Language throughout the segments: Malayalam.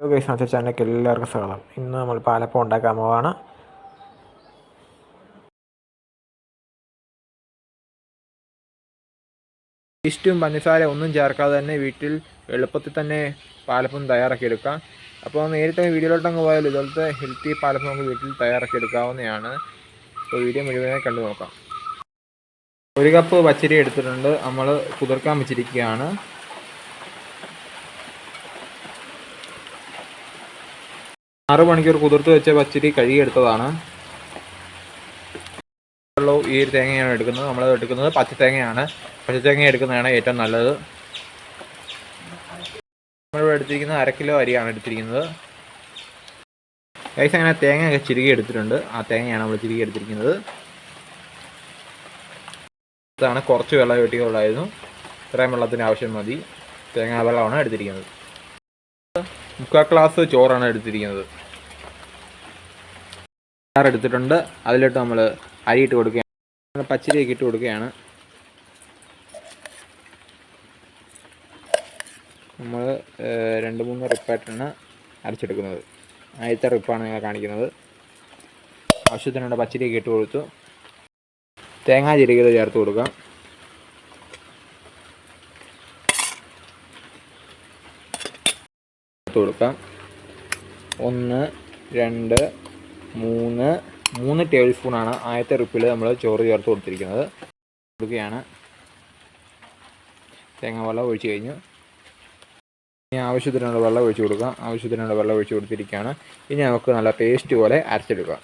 ഹലോ ഗൈസ് നമ്മുടെ ചാനലിലേക്ക് എല്ലാവർക്കും സ്വാഗതം. ഇന്ന് നമ്മൾ പാലപ്പം ഉണ്ടാക്കാൻ പോവാണ്. ഈസ്റ്റും പഞ്ചസാര ഒന്നും ചേർക്കാതെ തന്നെ വീട്ടിൽ എളുപ്പത്തിൽ തന്നെ പാലപ്പം തയ്യാറാക്കി എടുക്കാം അപ്പോൾ നേരിട്ട് വീഡിയോയിലോട്ട് അങ്ങ് പോയാൽ ഇതുപോലത്തെ ഹെൽത്തി പാലപ്പം നമുക്ക് വീട്ടിൽ തയ്യാറാക്കി എടുക്കാവുന്നതാണ് അപ്പോൾ വീഡിയോ മുഴുവനായി കണ്ടു നോക്കാം. ഒരു കപ്പ് പച്ചരി എടുത്തിട്ടുണ്ട്. നമ്മൾ കുതിർക്കാൻ വെച്ചിരിക്കുകയാണ്. ആറ് മണിക്കൂർ കുതിർത്ത് വെച്ച പച്ചരി കഴുകിയെടുത്തതാണ്. ഈ ഒരു തേങ്ങയാണ് എടുക്കുന്നത്. നമ്മൾ എടുക്കുന്നത് പച്ചത്തേങ്ങയാണ് പച്ചത്തേങ്ങ എടുക്കുന്നതാണ് ഏറ്റവും നല്ലത്. നമ്മളിവിടെ എടുത്തിരിക്കുന്നത് അര കിലോ അരിയാണ് എടുത്തിരിക്കുന്നത്. ഏകദേശം അങ്ങനെ തേങ്ങയൊക്കെ ചിരുകി എടുത്തിട്ടുണ്ട്. ആ തേങ്ങയാണ് നമ്മൾ ചിരുകി എടുത്തിരിക്കുന്നത്. ഇതാണ് കുറച്ച് വെള്ളം വെട്ടിയുള്ളായിരുന്നു ഇത്രയും വെള്ളത്തിന് ആവശ്യം മതി. തേങ്ങാ വെള്ളമാണ് എടുത്തിരിക്കുന്നത്. മുക്കാൽ ഗ്ലാസ് ചോറാണ് എടുത്തിരിക്കുന്നത്. ചോറ് എടുത്തിട്ടുണ്ട്. അതിലിട്ട് നമ്മൾ അരി ഇട്ട് കൊടുക്കുകയാണ്. പച്ചരിയൊക്കെ ഇട്ട് കൊടുക്കുകയാണ്. നമ്മൾ രണ്ട് മൂന്ന് റിപ്പായിട്ടാണ് അരച്ചെടുക്കുന്നത്. ആദ്യത്തെ റിപ്പാണ് ഞങ്ങൾ കാണിക്കുന്നത്. ആവശ്യത്തിനുള്ള പച്ചരിയൊക്കെ ഇട്ട് കൊടുത്തു. തേങ്ങാ ചിരികൾ ചേർത്ത് കൊടുക്കാം. കൊടുക്കാം. ഒന്ന് രണ്ട് മൂന്ന് മൂന്ന് ടേബിൾ സ്പൂണാണ് ആദ്യത്തെ റിപ്പിൽ നമ്മൾ ചോറ് ചേർത്ത് കൊടുത്തിരിക്കുന്നത്. കൊടുക്കുകയാണ്. തേങ്ങ വെള്ളം ഒഴിച്ച് കഴിഞ്ഞു. ഇനി ആവശ്യത്തിനുള്ള വെള്ളം ഒഴിച്ച് കൊടുക്കാം ആവശ്യത്തിനുള്ള വെള്ളം ഒഴിച്ച് കൊടുത്തിരിക്കുകയാണ്. ഇനി നമുക്ക് നല്ല പേസ്റ്റ് പോലെ അരച്ചെടുക്കാം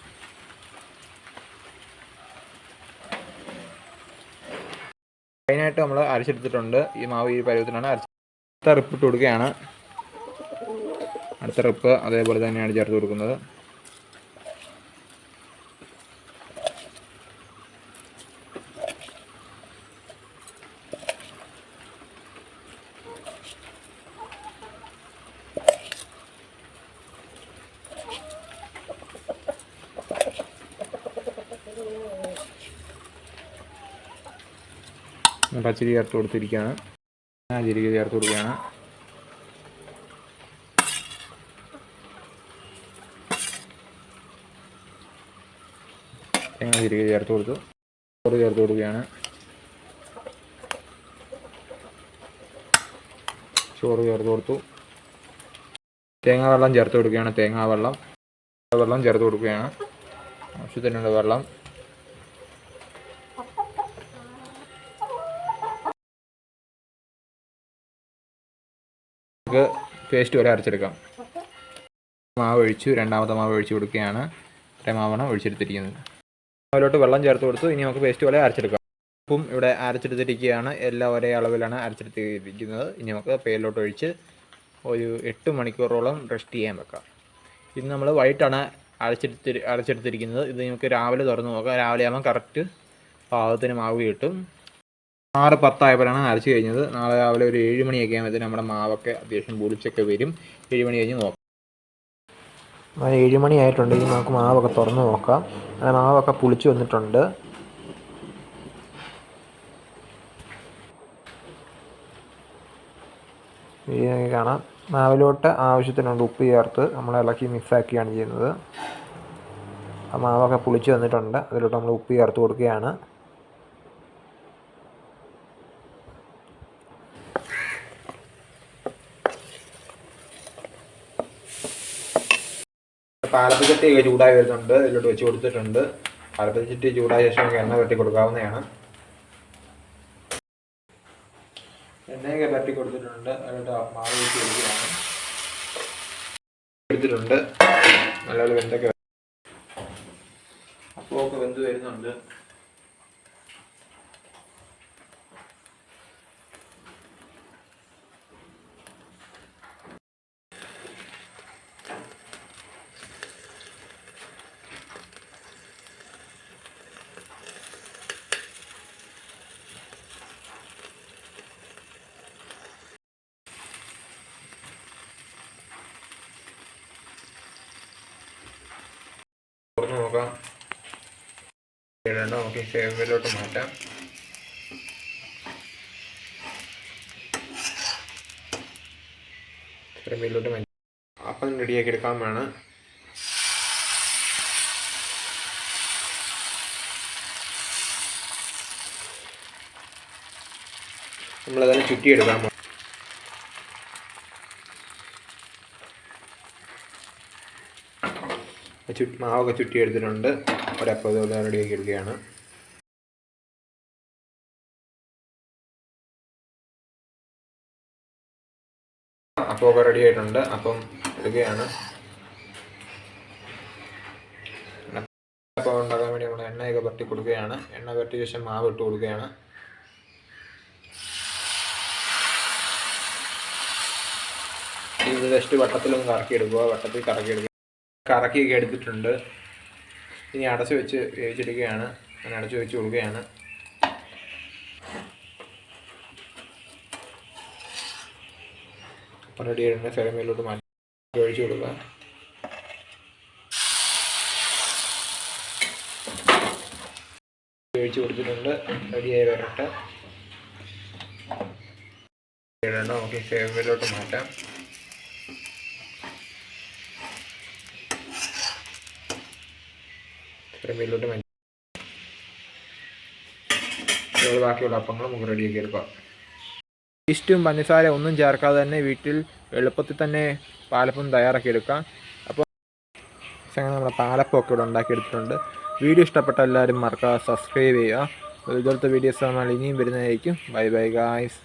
മെയിനായിട്ട് നമ്മൾ അരച്ചെടുത്തിട്ടുണ്ട്. ഈ മാവ് ഈ പരുവത്തിലാണ് അരച്ച അടുത്ത റിപ്പ് ഇട്ട് കൊടുക്കുകയാണ്. അടുത്ത റിപ്പ് അതേപോലെ തന്നെയാണ് ചേർത്ത് കൊടുക്കുന്നത്. പച്ചരി ചേർത്ത് കൊടുത്തിരിക്കുകയാണ്. ആ ജീരക ചേർത്ത് കൊടുക്കുകയാണ്. തേങ്ങ ജീരക ചേർത്ത് കൊടുത്തു. ചോറ് ചേർത്ത് കൊടുക്കുകയാണ്. ചോറ് ചേർത്ത് കൊടുത്തു. തേങ്ങാ വെള്ളം ചേർത്ത് കൊടുക്കുകയാണ്. തേങ്ങാ വെള്ളം. വെള്ളം ചേർത്ത് കൊടുക്കുകയാണ്. ആവശ്യത്തിനുള്ള വെള്ളം. നമുക്ക് പേസ്റ്റ് പോലെ അരച്ചെടുക്കാം. മാവ് ഒഴിച്ചു രണ്ടാമത്തെ മാവ് ഒഴിച്ചു കൊടുക്കുകയാണ്. ഇത്രയും മാവാണ് ഒഴിച്ചെടുത്തിരിക്കുന്നത്. അതിലോട്ട് വെള്ളം ചേർത്ത് കൊടുത്തു. ഇനി നമുക്ക് പേസ്റ്റ് പോലെ അരച്ചെടുക്കാം. ഉപ്പും ഇവിടെ അരച്ചെടുത്തിരിക്കുകയാണ്. എല്ലാം ഒരേ അളവിലാണ് അരച്ചെടുത്തിരിക്കുന്നത്. ഇനി നമുക്ക് പേരിലോട്ട് ഒഴിച്ച് ഒരു എട്ട് മണിക്കൂറോളം റെസ്റ്റ് ചെയ്യാൻ വെക്കാം. ഇത് നമ്മൾ വൈകിട്ടാണ് അരച്ചെടുത്തി അരച്ചെടുത്തിരിക്കുന്നത്. ഇത് നമുക്ക് രാവിലെ തുറന്ന് നോക്കാം. രാവിലെ ആകുമ്പോൾ കറക്റ്റ് പാകത്തിന് മാവ് കിട്ടും. ആറ് പത്തായപ്പോഴാണ് അരച്ച് കഴിഞ്ഞത്. നാളെ രാവിലെ ഒരു ഏഴ് മണിയൊക്കെ ആകുമ്പോൾ നമ്മുടെ മാവൊക്കെ അത്യാവശ്യം പൊളിച്ചൊക്കെ വരും. ഏഴ് മണി കഴിഞ്ഞ് നോക്കാം. ഏഴ് മണി ഇനി നമുക്ക് മാവൊക്കെ തുറന്ന് നോക്കാം. അങ്ങനെ മാവൊക്കെ പുളിച്ച് വന്നിട്ടുണ്ട്. വീഡിയോ കാണാം. മാവിലോട്ട് ആവശ്യത്തിനുണ്ട് ഉപ്പ് ചേർത്ത് നമ്മൾ ഇളക്കി മിക്സാക്കിയാണ് ചെയ്യുന്നത്. ആ മാവൊക്കെ പുളിച്ച് വന്നിട്ടുണ്ട്. അതിലോട്ട് നമ്മൾ ഉപ്പ് ചേർത്ത് കൊടുക്കുകയാണ്. പാലപ്പച്ചട്ടിയൊക്കെ ചൂടായി വരുന്നുണ്ട്. ഇതിലോട്ട് വെച്ച് കൊടുത്തിട്ടുണ്ട്. പാലപ്പിച്ചട്ടി ചൂടായ ശേഷം നമുക്ക് എണ്ണ വെട്ടി കൊടുക്കാവുന്നതാണ്. എണ്ണയൊക്കെ വെട്ടി കൊടുത്തിട്ടുണ്ട്. അതിലോട്ട് മാവ് വെച്ച് കൊടുക്കുകയാണ്. എടുത്തിട്ടുണ്ട്. നല്ലപോലെ വെന്തൊക്കെ അപ്പമൊക്കെ വെന്ത് വരുന്നുണ്ട്. നോക്കാം. ഇടേണ്ട നമുക്ക് സേവിലോട്ട് മാറ്റാം. സേവിലോട്ട് മാറ്റി. അപ്പം റെഡിയാക്കി എടുക്കാൻ വേണം നമ്മളതിനെ ചുറ്റിയെടുക്കാൻ ചുറ്റ് മാവൊക്കെ ചുറ്റിയെടുത്തിട്ടുണ്ട്. ഒരപ്പം ഇതുപോലെ റെഡിയാക്കി എടുക്കുകയാണ് അപ്പമൊക്കെ റെഡി ആയിട്ടുണ്ട്. അപ്പം എടുക്കുകയാണ്. അപ്പം ഉണ്ടാക്കാൻ വേണ്ടി നമ്മൾ എണ്ണയൊക്കെ പറ്റി കൊടുക്കുകയാണ്. എണ്ണ പറ്റിയ ശേഷം മാവ് ഇട്ട് കൊടുക്കുകയാണ്. ഇത് ജസ്റ്റ് വട്ടത്തിലൊന്ന് കറക്കി എടുക്കുക വട്ടത്തിൽ കറക്കി എടുക്കുക കറക്കിയൊക്കെ എടുത്തിട്ടുണ്ട്. ഇനി അടച്ചു വെച്ച് വേവിച്ചെടുക്കുകയാണ്. അങ്ങനെ അടച്ചു വെച്ച് കൊടുക്കുകയാണ്. അപ്പം റെഡി ആയിട്ടുണ്ട് മാറ്റി ഒഴിച്ചു കൊടുക്കുക. ഒഴിച്ച് കൊടുത്തിട്ടുണ്ട്. റെഡിയായി വരട്ടെ. ഇടണം നമുക്ക് ഫെറമയിലോട്ട് മാറ്റാം. ഫെറമയിലോട്ട് മാറ്റി ഇതുപോലെ ബാക്കിയുള്ള അപ്പങ്ങൾ നമുക്ക് റെഡിയാക്കി എടുക്കാം. ഈസ്റ്റും പഞ്ചസാര ഒന്നും ചേർക്കാതെ തന്നെ വീട്ടിൽ എളുപ്പത്തിൽ തന്നെ പാലപ്പം തയ്യാറാക്കി എടുക്കാം. അപ്പോൾ അങ്ങനെ നമ്മുടെ പാലപ്പം ഒക്കെ ഇവിടെ ഉണ്ടാക്കിയെടുത്തിട്ടുണ്ട് വീഡിയോ ഇഷ്ടപ്പെട്ട എല്ലാവരും മറക്കാതെ സബ്സ്ക്രൈബ് ചെയ്യുക. ഇതുപോലത്തെ വീഡിയോസ് നമ്മൾ ഇനിയും വരുന്നതായിരിക്കും. Bye bye guys